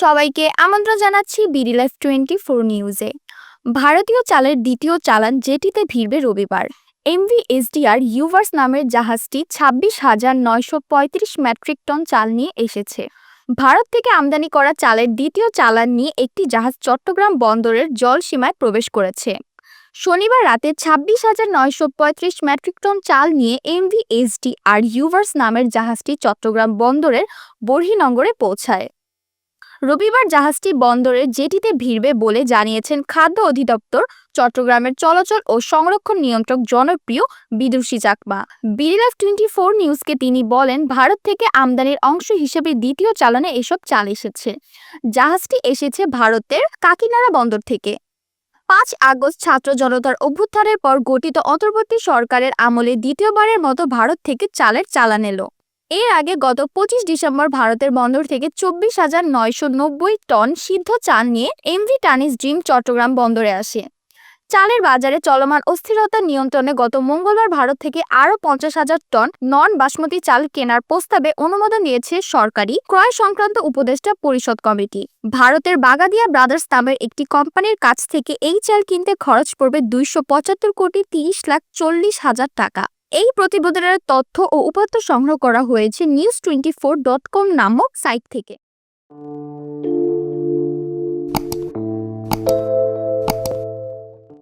সবাইকে আমন্ত্রণ জানাচ্ছি বিডি লাইফ টোয়েন্টি ফোর নিউজে। ভারতীয় চালের দ্বিতীয় চালান যেটিতে ভিড়বে রবিবার। এমভি এসডিআর ইউভার্স নামের জাহাজটি ছাব্বিশ হাজার নয়শো পঁয়ত্রিশ মেট্রিক টন চাল নিয়ে এসেছে। ভারত থেকে আমদানি করা চালের দ্বিতীয় চালান নিয়ে একটি জাহাজ চট্টগ্রাম বন্দরের জলসীমায় প্রবেশ করেছে। শনিবার রাতে ছাব্বিশ হাজার নয়শো পঁয়ত্রিশ মেট্রিক টন চাল নিয়ে এমভি এসডি আর ইউভার্স নামের জাহাজটি চট্টগ্রাম বন্দরের বর্হিনগরে পৌঁছায়। রবিবার জাহাজটি বন্দরে জেটিতে ভিড়বে বলে জানিয়েছেন খাদ্য অধিদপ্তর। চট্টগ্রামের চলাচল ও সংরক্ষণ নিয়ন্ত্রক জনপ্রিয় Bidushi Chakma. BDLove twenty four নিউজকে তিনি বলেন, ভারত থেকে আমদানির অংশ হিসেবে দ্বিতীয় চালানে এসব চাল এসেছে। জাহাজটি এসেছে ভারতের কাকিনাড়া বন্দর থেকে। পাঁচ আগস্ট ছাত্র জনতার অভ্যুত্থানের পর গঠিত অন্তর্বর্তী সরকারের আমলে দ্বিতীয়বারের মতো ভারত থেকে চালের চালান এলো। এর আগে গত পঁচিশ ডিসেম্বর ভারতের বন্দর থেকে চব্বিশ হাজার নয়শো নব্বই টন সিদ্ধ চাল নিয়ে এমভি টানিস ড্রিম চট্টগ্রাম বন্দরে আসে। চালের বাজারে চলমান অস্থিরতা নিয়ন্ত্রণে গত মঙ্গলবার ভারত থেকে আরও পঞ্চাশ হাজার টন নন বাসমতি চাল কেনার প্রস্তাবে অনুমোদন দিয়েছে সরকারি ক্রয় সংক্রান্ত উপদেষ্টা পরিষদ কমিটি। ভারতের বাগাদিয়া ব্রাদার্স নামের একটি কোম্পানির কাছ থেকে এই চাল কিনতে খরচ পড়বে দুইশো পঁচাত্তর কোটি তিরিশ লাখ চল্লিশ হাজার টাকা। এই প্রতিবেদনের তথ্য ও উপাত্ত সংগ্রহ করা হয়েছে news twenty four dot com নামক সাইট থেকে।